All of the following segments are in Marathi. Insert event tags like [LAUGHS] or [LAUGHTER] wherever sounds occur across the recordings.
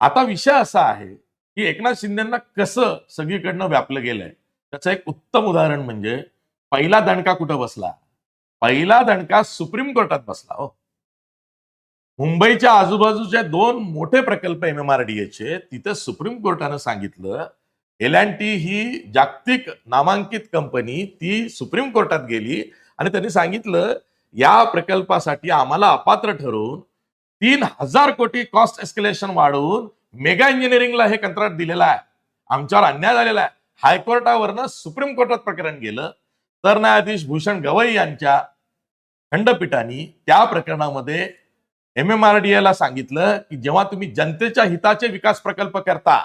आता विषय असा आहे की एकनाथ शिंदेना कसं सगळीकडनं व्यापलं गेलंय? त्याचं एक उत्तम उदाहरण म्हणजे पहिला दणका कुठं बसला? पहिला दणका सुप्रीम कोर्टात बसला हो. मुंबईच्या आजूबाजूचे दोन मोठे प्रकल्प एम एम आर डी एचे तिथे सुप्रीम कोर्टानं सांगितलं एल अँड टी ही जागतिक नामांकित कंपनी ती सुप्रीम कोर्टात गेली आणि त्यांनी सांगितलं या प्रकल्पासाठी आम्हाला अपात्र ठरवून तीन हजार कोटी कॉस्ट एस्केलेशन वाढवून मेगा इंजिनिअरिंगला हे कंत्राट दिलेलं आहे. आमच्यावर अन्याय झालेला आहे. हायकोर्टावरनं सुप्रीम कोर्टात प्रकरण गेलं. सरन्यायाधीश भूषण गवई यांच्या खंडपीठाने त्या प्रकरणामध्ये एम एम आर डी एला सांगितलं की जेव्हा तुम्ही जनतेच्या हिताचे विकास प्रकल्प करता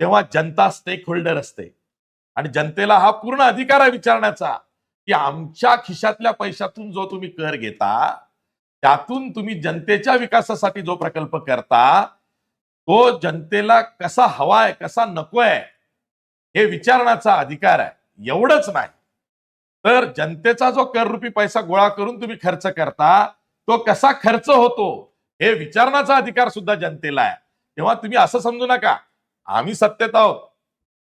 तेव्हा जनता स्टेक होल्डर असते. आणि जनतेला हा पूर्ण अधिकार आहे विचारण्याचा की आमच्या खिशातल्या पैशातून जो तुम्ही कर घेता त्यातून तुम्ही जनतेच्या विकासासाठी जो प्रकल्प करता तो जनतेला कसा हवाय कसा नकोय हे विचारण्याचा अधिकार आहे. एवढंच नाही. तर जनतेचा जो कररूपी पैसा गोळा करून तुम्ही खर्च करता तो कसा खर्च होतो हे विचारण्याचा अधिकार सुद्धा जनतेला आहे. तेव्हा तुम्ही असं समजू नका. आम्ही सत्तेत आहोत.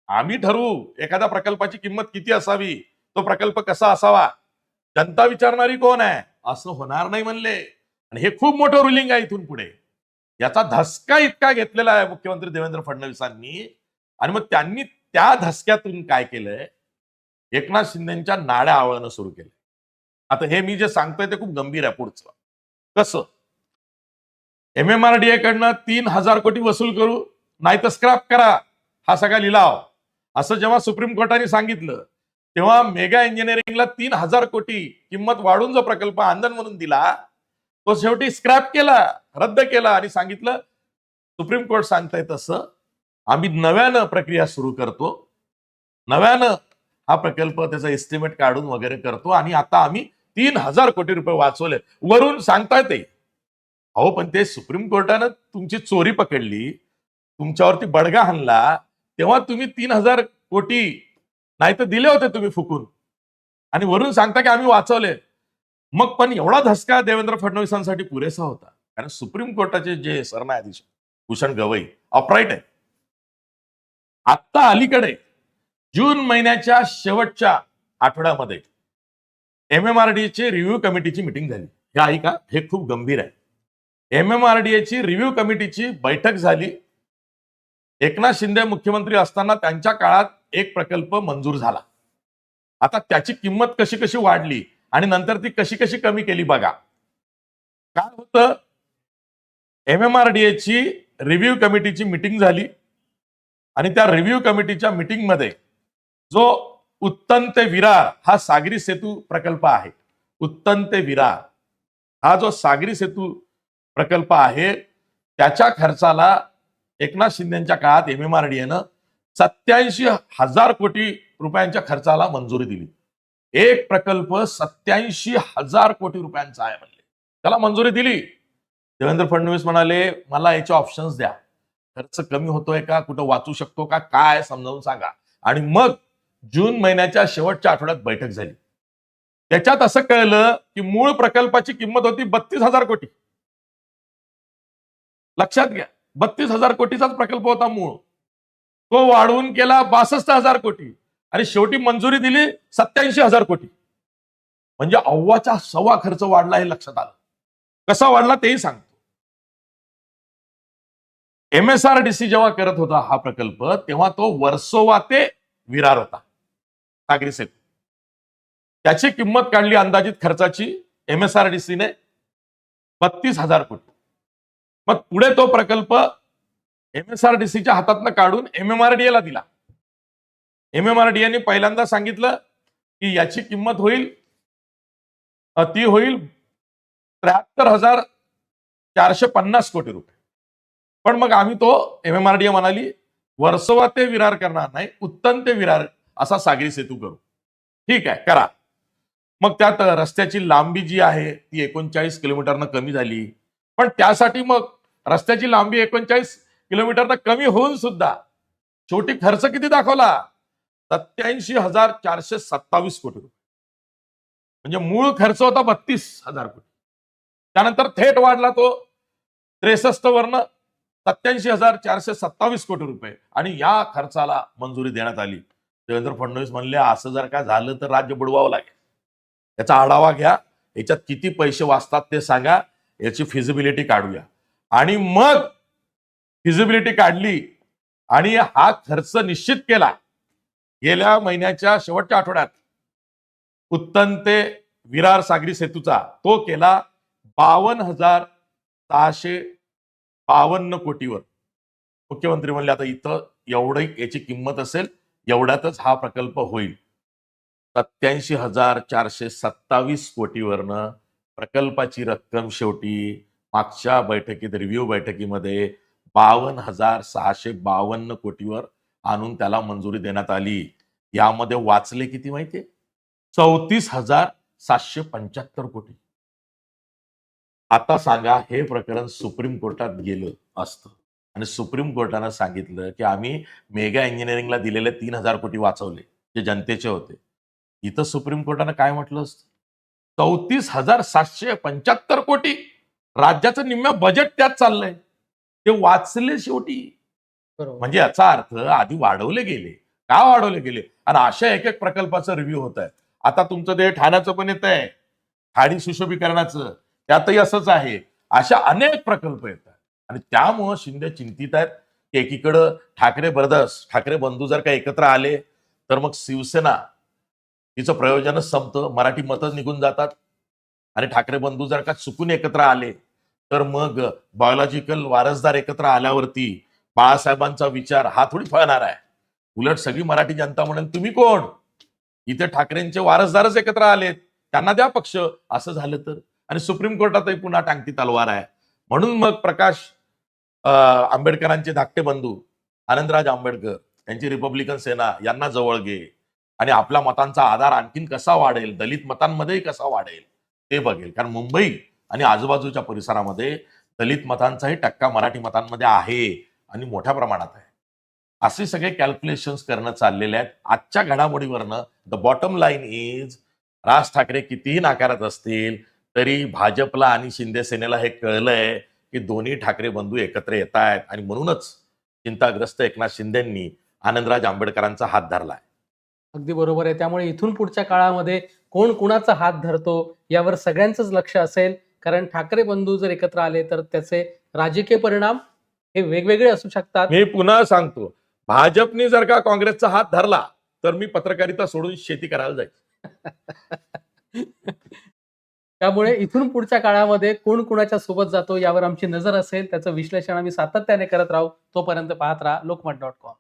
आम्ही ठरवू एखाद्या प्रकल्पाची किंमत किती असावी तो प्रकल्प कसा असावा? जनता विचारणारी कोण आहे? असं होणार नाही म्हणले. आणि हे खूप मोठं रुलिंग आहे इथून पुढे. याचा धसका इतका घेतलेला आहे मुख्यमंत्री देवेंद्र फडणवीसांनी. आणि मग त्यांनी त्या धसक्यातून काय केलंय? एकनाथ शिंदेच्या नाड्या आवळणं सुरू केलं आता हे मी जे सांगतोय ते खूप गंभीर आहे पुढचं. कसं? M M R D A कडनं तीन हजार कोटी वसूल करू नाही तर स्क्रॅप करा हा सगळा लिलाव. असं जेव्हा सुप्रीम कोर्टाने सांगितलं तेव्हा मेगा इंजिनिअरिंगला तीन हजार कोटी किंमत वाढून जो प्रकल्प आंदन म्हणून दिला तो शेवटी स्क्रॅप केला रद्द केला आणि सांगितलं सुप्रीम कोर्ट सांगताय तसं आम्ही नव्यानं प्रक्रिया सुरू करतो नव्यानं हा प्रकल्प त्याचा एस्टिमेट काढून वगैरे करतो आणि आता आम्ही तीन हजार कोटी रुपये वाचवले. वरून सांगताय ते. अहो पण ते सुप्रीम कोर्टानं तुमची चोरी पकडली तुमच्यावरती बडगा हाणला तेव्हा तुम्ही तीन हजार कोटी नाही तर दिले होते तुम्ही फुकून. आणि वरून सांगता की आम्ही वाचवले. मग पण एवढा धसका देवेंद्र फडणवीसांसाठी पुरेसा होता. कारण सुप्रीम कोर्टाचे जे सरन्यायाधीश भूषण गवई अपराईट आहे आत्ता अलीकडे जून महिन्याच्या शेवटच्या आठवड्यामध्ये एम एम आर डी ची रिव्ह्यू कमिटीची मिटिंग झाली. हे ऐका हे खूप गंभीर आहे. एम एम आर डी एची रिव्ह्यू कमिटीची बैठक झाली. एकनाथ शिंदे मुख्यमंत्री असताना त्यांच्या काळात एक प्रकल्प मंजूर झाला. आता त्याची किंमत कशी कशी वाढली आणि नंतर ती कशी कशी कमी केली बघा. काय होतं? एम एम आर डी एची रिव्ह्यू कमिटीची मिटिंग झाली. आणि त्या रिव्ह्यू कमिटीच्या मिटिंगमध्ये जो उत्तन ते विरार हा सागरी सेतू प्रकल्प आहे. उत्तन ते विरार हा जो सागरी सेतू प्रकल्प आहे त्याच्या खर्चाला एकनाथ शिंदेच्या काळात एम एम आर डी एनं सत्याऐंशी हजार कोटी रुपयांच्या खर्चाला मंजुरी दिली. एक प्रकल्प सत्याऐंशी हजार कोटी रुपयांचा आहे म्हणले. त्याला मंजुरी दिली. देवेंद्र फडणवीस म्हणाले मला याचे ऑप्शन्स द्या. खर्च कमी होतोय का? कुठं वाचू शकतो का? काय? समजावून सांगा. आणि मग जून महिन्याच्या शेवटच्या आठवड्यात बैठक झाली. त्याच्यात असं कळलं की मूळ प्रकल्पाची किंमत होती बत्तीस हजार कोटी. लक्षात घ्या. बत्तीस हजार कोटीचाच प्रकल्प होता मूळ. तो वाढवून केला बासष्ट हजार कोटी. आणि शेवटी मंजुरी दिली सत्याऐंशी हजार कोटी. म्हणजे अव्वाचा सव्वा खर्च वाढला हे लक्षात आलं. कसा वाढला तेही सांगतो. M S R D C जेव्हा करत होता हा प्रकल्प तेव्हा तो वर्सोवा ते विरार होता. सागरी सेतू. त्याची किंमत काढली अंदाजित खर्चाची एम एस आर डी सीने बत्तीस हजार कोटी. मग पुढे तो प्रकल्प एमएसआरडीसीच्या हातातनं काढून एमएमआरडीएला दिला. एम एम आर डी पहिल्यांदा सांगितलं की याची किंमत होईल ती होईल त्र्याहत्तर हजार चारशे पन्नास कोटी रुपये. पण मग आम्ही तो M M R D A म्हणाली वर्सोवा ते विरार करणार नाही उत्तन ते विरार असा सागरी सेतू करू. ठीक आहे करा. मग त्यात रस्त्याची लांबी जी आहे ती एकोणचाळीस किलोमीटरनं कमी झाली. पण त्यासाठी मग रस्त्याची लांबी एकोणचाळीस किलोमीटरनं कमी होऊन सुद्धा. शेवटी खर्च किती दाखवला? सत्याऐंशी हजार चारशे सत्तावीस कोटी रुपये. म्हणजे मूळ खर्च होता बत्तीस हजार कोटी. त्यानंतर थेट वाढला तो त्रेसष्ट वर्ण सत्याऐंशी हजार चारशे सत्तावीस कोटी रुपये. आणि या खर्चाला मंजुरी देण्यात आली. देवेंद्र फडणवीस म्हणले असं जर का झालं तर राज्य बुडवावं लागेल. याचा आढावा घ्या. याच्यात किती पैसे वाचतात ते सांगा. याची फिजिबिलिटी काढूया. आणि मग फिजिबिलिटी काढली आणि हा खर्च निश्चित केला. गेल्या महिन्याच्या शेवटच्या आठवड्यात उत्तन ते विरार सागरी सेतूचा तो केला बावन्न हजार सहाशे बावन्न कोटीवर. मुख्यमंत्री म्हणले आता इथं एवढी याची किंमत असेल एवढ्यातच हा प्रकल्प होईल. सत्याऐंशी हजार चारशे सत्तावीस कोटीवरनं प्रकल्पाची रक्कम शेवटी मागच्या बैठकीत रिव्ह्यू बैठकीमध्ये बावन्न हजार सहाशे बावन्न कोटीवर आणून त्याला मंजुरी देण्यात आली. यामध्ये वाचले किती माहितीये चौतीस हजार सातशे पंच्याहत्तर कोटी. आता सांगा हे प्रकरण सुप्रीम कोर्टात गेलं असतं. आणि सुप्रीम कोर्टानं सांगितलं की आम्ही मेगा इंजिनिअरिंगला दिलेले तीन हजार कोटी वाचवले जे जनतेचे होते. इथं सुप्रीम कोर्टानं काय म्हटलं असतं? चौतीस हजार सातशे पंच्याहत्तर कोटी. राज्याचं निम्म्या बजेट त्यात चाललंय. ते वाचले शेवटी. म्हणजे याचा अर्थ आधी वाढवले गेले. का वाढवले गेले? आणि अशा एक एक प्रकल्पाचं रिव्ह्यू होत आहे आता तुमचं ते ठाण्याचं पण येत आहे ठाणी सुशोभीकरणाचं. त्यातही असंच आहे. अशा अनेक प्रकल्प येत आहेत आणि त्यामुळं शिंदे चिंतित आहेत. की एकीकडं ठाकरे ब्रदर्स ठाकरे बंधू जर का एकत्र आले तर मग शिवसेना तिचं प्रयोजनच संपतं. मराठी मतं निघून जातात. आणि ठाकरे बंधू जर का चुकून एकत्र आले तर मग बायोलॉजिकल वारसदार एकत्र आल्यावरती बाळासाहेबांचा विचार हा थोडी फळणार आहे. उलट सगळी मराठी जनता म्हणून तुम्ही कोण? इथे ठाकरेंचे वारसदारच एकत्र आलेत. त्यांना द्या पक्ष. असं झालं तर. आणि सुप्रीम कोर्टातही पुन्हा टांगती तलवार आहे. म्हणून मग प्रकाश आंबेडकरांचे धाकटे बंधू आनंदराज आंबेडकर यांची रिपब्लिकन सेना यांना जवळ घे. आणि आपल्या मतांचा आधार आणखीन कसा वाढेल? दलित मतांमध्येही कसा वाढेल? ते बघेल. कारण मुंबई आणि आजूबाजूच्या परिसरामध्ये दलित मतांचाही टक्का मराठी मतांमध्ये आहे आणि मोठ्या प्रमाणात आहे. असे सगळे कॅल्क्युलेशन्स करणं चाललेले आहेत. आजच्या घडामोडीवरनं the bottom line is Raj Thackeray कितीही नाकारत असतील तरी भाजपला आणि शिंदे सेनेला हे कळलंय की दोन्ही ठाकरे बंधू एकत्र येत आहेत आणि म्हणूनच चिंताग्रस्त एकनाथ शिंदेंनी आनंदराज आंबेडकरांचा हात धरलाय. अगदी बरोबर आहे. त्यामुळे इथून पुढच्या काळामध्ये कोण कुणाचा हात धरतो यावर सगळ्यांचंच लक्ष असेल. कारण ठाकरे बंधू जर एकत्र आले तर त्याचे राजकीय परिणाम हे वेगवेगळे असू शकतात. मी पुन्हा सांगतो भाजपने जर का काँग्रेसचा हात धरला तर मी पत्रकारिता सोडून शेती करायला जाईल [LAUGHS] त्यामुळे इथून पुढच्या काळामध्ये कोण कुणाच्या सोबत जातो यावर आमची नजर असेल. त्याचं विश्लेषण आम्ही सातत्याने करत राहू. तोपर्यंत पाहत राहा लोकमत डॉट कॉम.